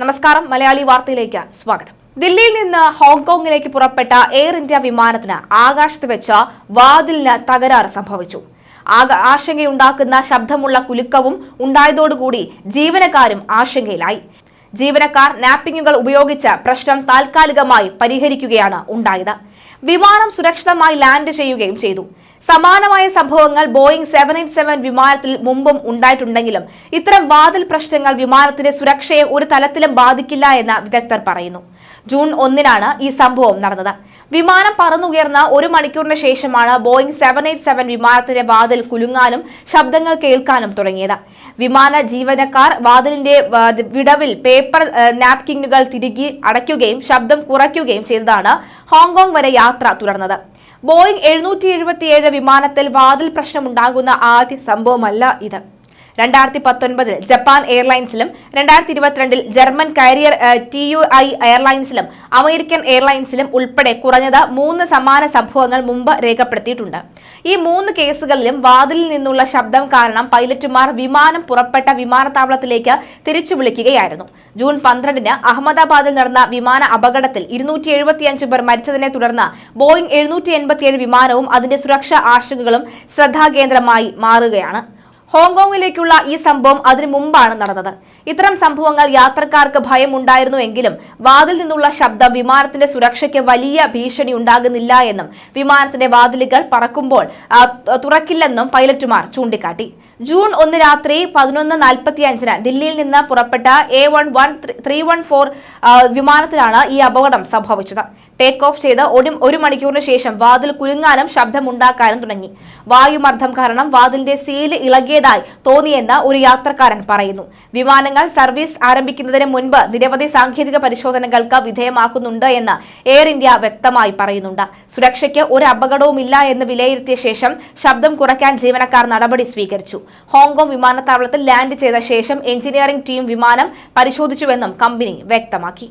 നമസ്കാരം മലയാളി വാർത്തയിലേക്ക് സ്വാഗതം. ദില്ലിയിൽ നിന്ന് ഹോങ്കോങ്ങിലേക്ക് പുറപ്പെട്ട എയർ ഇന്ത്യ വിമാനത്തിന് ആകാശത്ത് വെച്ച വാതിലിന് തകരാറ് സംഭവിച്ചു. ആശങ്കയുണ്ടാക്കുന്ന ശബ്ദമുള്ള കുലുക്കവും ഉണ്ടായതോടുകൂടി ജീവനക്കാരും ആശങ്കയിലായി. ജീവനക്കാർ നാപ്പിങ്ങുകൾ ഉപയോഗിച്ച് പ്രശ്നം താൽക്കാലികമായി പരിഹരിക്കുകയാണ് ഉണ്ടായത്. വിമാനം സുരക്ഷിതമായി ലാൻഡ് ചെയ്യുകയും ചെയ്തു. സമാനമായ സംഭവങ്ങൾ ബോയിംഗ് സെവൻ എയ്റ്റ് സെവൻ വിമാനത്തിൽ മുമ്പും ഉണ്ടായിട്ടുണ്ടെങ്കിലും ഇത്തരം വാതിൽ പ്രശ്നങ്ങൾ വിമാനത്തിന്റെ സുരക്ഷയെ ഒരു തലത്തിലും ബാധിക്കില്ല എന്ന് വിദഗ്ധർ പറയുന്നു. ജൂൺ ഒന്നിനാണ് ഈ സംഭവം നടന്നത്. വിമാനം പറന്നുയർന്ന ഒരു മണിക്കൂറിന് ശേഷമാണ് ബോയിംഗ് സെവൻ എയ്റ്റ് സെവൻ വിമാനത്തിന്റെ വാതിൽ കുലുങ്ങാനും ശബ്ദങ്ങൾ കേൾക്കാനും തുടങ്ങിയത്. വിമാന ജീവനക്കാർ വാതിലിന്റെ വിടവിൽ പേപ്പർ നാപ്കിങ്ങുകൾ തിരികെ അടയ്ക്കുകയും ശബ്ദം കുറയ്ക്കുകയും ചെയ്തതാണ് ഹോങ്കോങ് വരെ യാത്ര തുടർന്നത്. ബോയിംഗ് എഴുന്നൂറ്റി വിമാനത്തിൽ വാതിൽ പ്രശ്നമുണ്ടാകുന്ന ആദ്യ സംഭവമല്ല ഇത്. രണ്ടായിരത്തി പത്തൊൻപതിൽ ജപ്പാൻ എയർലൈൻസിലും രണ്ടായിരത്തി ഇരുപത്തിരണ്ടിൽ German carrier T U I എയർലൈൻസിലും American എയർലൈൻസിലും ഉൾപ്പെടെ കുറഞ്ഞത് മൂന്ന് സമാന സംഭവങ്ങൾ മുമ്പ് രേഖപ്പെടുത്തിയിട്ടുണ്ട്. ഈ മൂന്ന് കേസുകളിലും വാതിലിൽ നിന്നുള്ള ശബ്ദം കാരണം പൈലറ്റുമാർ വിമാനം പുറപ്പെട്ട വിമാനത്താവളത്തിലേക്ക് തിരിച്ചു വിളിക്കുകയായിരുന്നു. ജൂൺ പന്ത്രണ്ടിന് അഹമ്മദാബാദിൽ നടന്ന വിമാന അപകടത്തിൽ ഇരുന്നൂറ്റി എഴുപത്തിയഞ്ച് പേർ മരിച്ചതിനെ തുടർന്ന് ബോയിംഗ് എഴുന്നൂറ്റി എൺപത്തിയേഴ് വിമാനവും അതിന്റെ സുരക്ഷാ ആശങ്കകളും ശ്രദ്ധാകേന്ദ്രമായി മാറുകയാണ്. ഹോങ്കോങ്ങിലേക്കുള്ള ഈ സംഭവം അതിനു മുമ്പാണ് നടന്നത്. ഇത്തരം സംഭവങ്ങൾ യാത്രക്കാർക്ക് ഭയം ഉണ്ടായിരുന്നുവെങ്കിലും വാതിൽ നിന്നുള്ള ശബ്ദം വിമാനത്തിന്റെ സുരക്ഷയ്ക്ക് വലിയ ഭീഷണി ഉണ്ടാകുന്നില്ല എന്നും വിമാനത്തിന്റെ വാതിലുകൾ പറക്കുമ്പോൾ തുറക്കില്ലെന്നും പൈലറ്റുമാർ ചൂണ്ടിക്കാട്ടി. ജൂൺ ഒന്ന് രാത്രി പതിനൊന്ന് നാൽപ്പത്തി അഞ്ചിന് ദില്ലിയിൽ നിന്ന് പുറപ്പെട്ട A one one three one four വിമാനത്തിലാണ് ഈ അപകടം സംഭവിച്ചത്. ടേക്ക് ഓഫ് ചെയ്ത് ഒരു ഒരു മണിക്കൂറിന് ശേഷം വാതിൽ കുലുങ്ങാനും ശബ്ദമുണ്ടാക്കാനും തുടങ്ങി. വായുമർദ്ദം കാരണം വാതിലിന്റെ സീൽ ഇളകിയതായി തോന്നിയെന്ന് ഒരു യാത്രക്കാരൻ പറയുന്നു. വിമാനങ്ങൾ സർവീസ് ആരംഭിക്കുന്നതിന് മുൻപ് നിരവധി സാങ്കേതിക പരിശോധനകൾക്ക് വിധേയമാക്കുന്നുണ്ട് എന്ന് എയർ ഇന്ത്യ വ്യക്തമായി പറയുന്നുണ്ട്. സുരക്ഷയ്ക്ക് ഒരു അപകടവുമില്ല എന്ന് വിലയിരുത്തിയ ശേഷം ശബ്ദം കുറയ്ക്കാൻ ജീവനക്കാർ നടപടി സ്വീകരിച്ചു. ഹോങ്കോങ് വിമാനത്താവളത്തിൽ ലാൻഡ് ചെയ്ത ശേഷം എഞ്ചിനീയറിംഗ് ടീം വിമാനം പരിശോധിച്ചുവെന്നും കമ്പനി വ്യക്തമാക്കി.